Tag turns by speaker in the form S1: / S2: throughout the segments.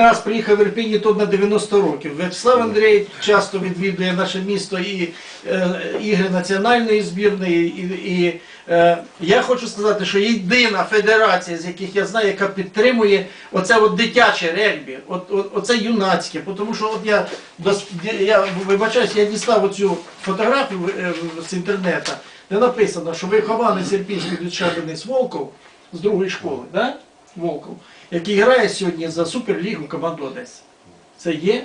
S1: раз приїхав в Ірпінь, і то на 90 років. В'ячеслав Андрій часто відвідує наше місто і е, ігри національної збірної. І, і е, я хочу сказати, що єдина федерація, з яких я знаю, яка підтримує оце от дитяче регбі, от, от, оце юнацьке. Тому що от я, я вибачаюсь, я дістав оцю фотографію е, з інтернету, де написано, що вихованець Ірпінський дитячий Волков з другої школи, да? Волков, який грає сьогодні за Суперлігу команду Одеси. Це є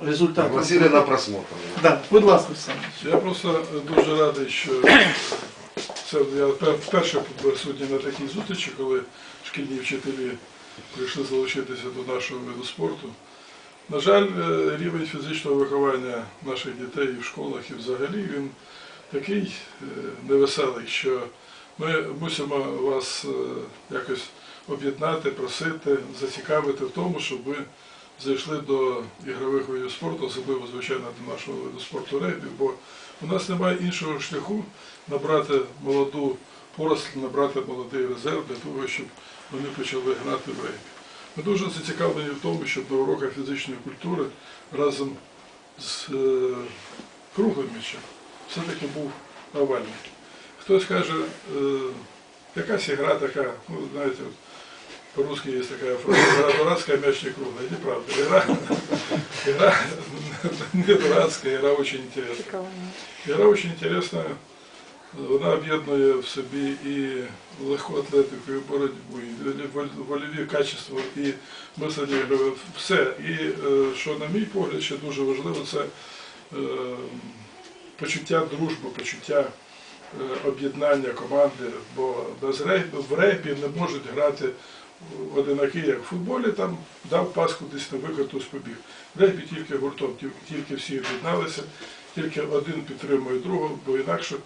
S1: результат.
S2: Пригласили на просмотр.
S1: Да, будь ласка, Оксана.
S3: Я просто дуже радий, що це я пер- вперше присутній на такій зустрічі, коли шкільні вчителі прийшли залучитися до нашого виду спорту. На жаль, е, рівень фізичного виховання наших дітей в школах і взагалі він такий е, невеселий, що ми мусимо вас е, якось об'єднати, просити, зацікавити в тому, щоб ви зайшли до ігрових видів спорту, особливо, звичайно, до нашого виду спорту регбі, бо у нас немає іншого шляху набрати молоду поросль, набрати молодий резерв для того, щоб вони почали грати в регбі. Ми дуже зацікавлені в тому, щоб на уроках фізичної культури разом з е, круглим м'ячем все-таки був овальний. Хтось каже, е, якась ігра така, ну, знаєте, от, по-русски есть такая фраза, игра дурацкая, мяч не круглый. Неправда. Игра, игра не дурацкая, игра очень интересная. Игра очень интересная. Вона об'єднує в собі і легку атлетику, і боротьбу, і воль- вольові качества, і мислення ігрове. Все. І е, що, на мій погляд, ще дуже важливо, це е, почуття дружби, почуття об'єднання команди, бо без регбі, в регбі не можуть грати одинаки, як в футболі, там дав пас кудись на виход, хтось побіг. В регбі тільки гуртом, тільки- всі об'єдналися, тільки один підтримує другого, бо інакше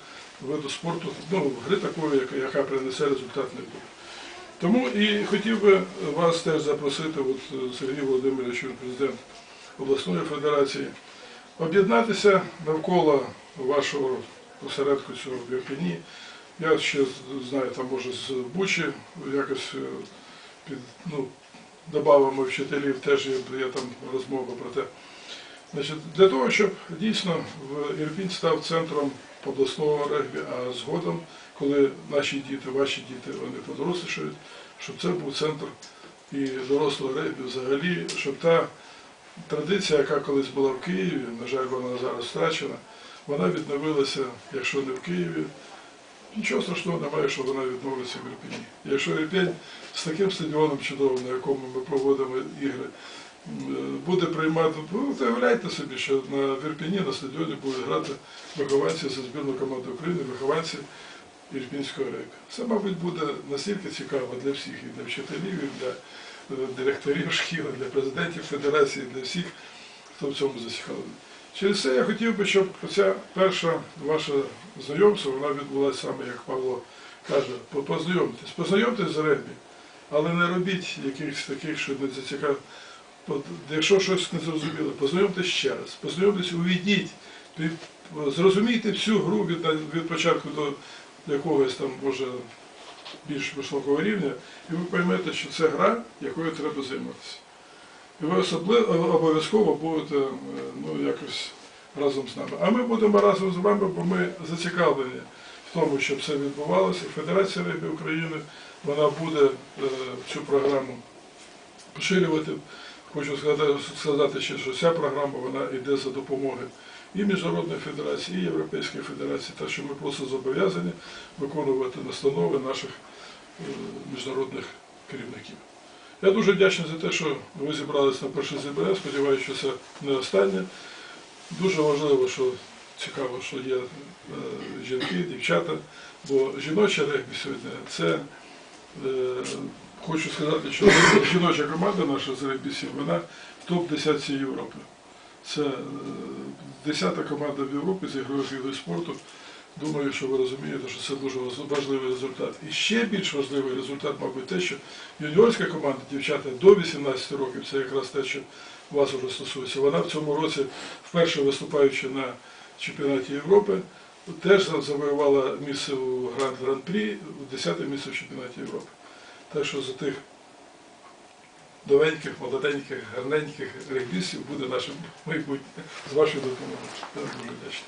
S3: виду спорту, ну, гри такої, яка, яка принесе результат не буде. Тому і хотів би вас теж запросити, от е, Сергій Володимирович, президент обласної федерації, об'єднатися навколо вашого осередку цього в Ірпені. Я ще знаю, там може з Бучі якось е, під, ну, добавимо вчителів, теж є, є там розмова про те. Значить, для того, щоб дійсно Ірпінь став центром обласного регбі, а згодом, коли наші діти, ваші діти, вони подорослішають, щоб це був центр і дорослого регбі взагалі, щоб та традиція, яка колись була в Києві, на жаль, вона зараз втрачена, вона відновилася, якщо не в Києві. Нічого страшного немає, що вона відновиться в Ірпені. Якщо Ірпень з таким стадіоном чудовим, на якому ми проводимо ігри, буде приймати, ну, уявляйте собі, що на в Ірпені на стадіоні будуть грати вихованці за збірну команду України, вихованці Ірпінського рейка. Це, мабуть, буде настільки цікаво для всіх, і для вчителів, і для е, директорів шкіл, для президентів федерації, для всіх, хто в цьому зацікавлений. Через це я хотів би, щоб ця перша ваша знайомство, вона відбулася саме, як Павло каже, познайомтесь. Познайомтесь з регбі, але не робіть якихось таких, що не зацікав. От, якщо щось не зрозуміло, познайомтесь ще раз, познайомтесь, увійдіть, зрозумійте всю гру від, від початку до якогось там, може, більш високого рівня, і ви поймете, що це гра, якою треба займатися. І ви особливо обов'язково будете е, ну, якось разом з нами. А ми будемо разом з вами, бо ми зацікавлені в тому, щоб це відбувалося. Федерація регбі України вона буде е, цю програму поширювати. Хочу сказати, сказати ще, що ця програма вона йде за допомоги і Міжнародної федерації, і Європейської федерації, так що ми просто зобов'язані виконувати настанови наших е, міжнародних керівників. Я дуже вдячний за те, що ви зібралися на перше зібрання. Сподіваюся, що це не останнє. Дуже важливо, що цікаво, що є е, жінки, дівчата, бо жіноче регбі сьогодні це е, хочу сказати, що жіноча команда наша з регбі сім, вона в топ-10 Європи. Це е, десята команда в Європі з ігрових спорту. Думаю, що ви розумієте, що це дуже важливий результат. І ще більш важливий результат, мабуть, те, що юніорська команда, дівчата до 18 років, це якраз те, що вас уже стосується. Вона в цьому році, вперше виступаючи на чемпіонаті Європи, теж завоювала місце у Гранд Гран-прі, 10 місце в чемпіонаті Європи. Так що за тих новеньких, молоденьких, гарненьких регбістів буде наше майбутнє з вашою допомогою. Дуже вдячний.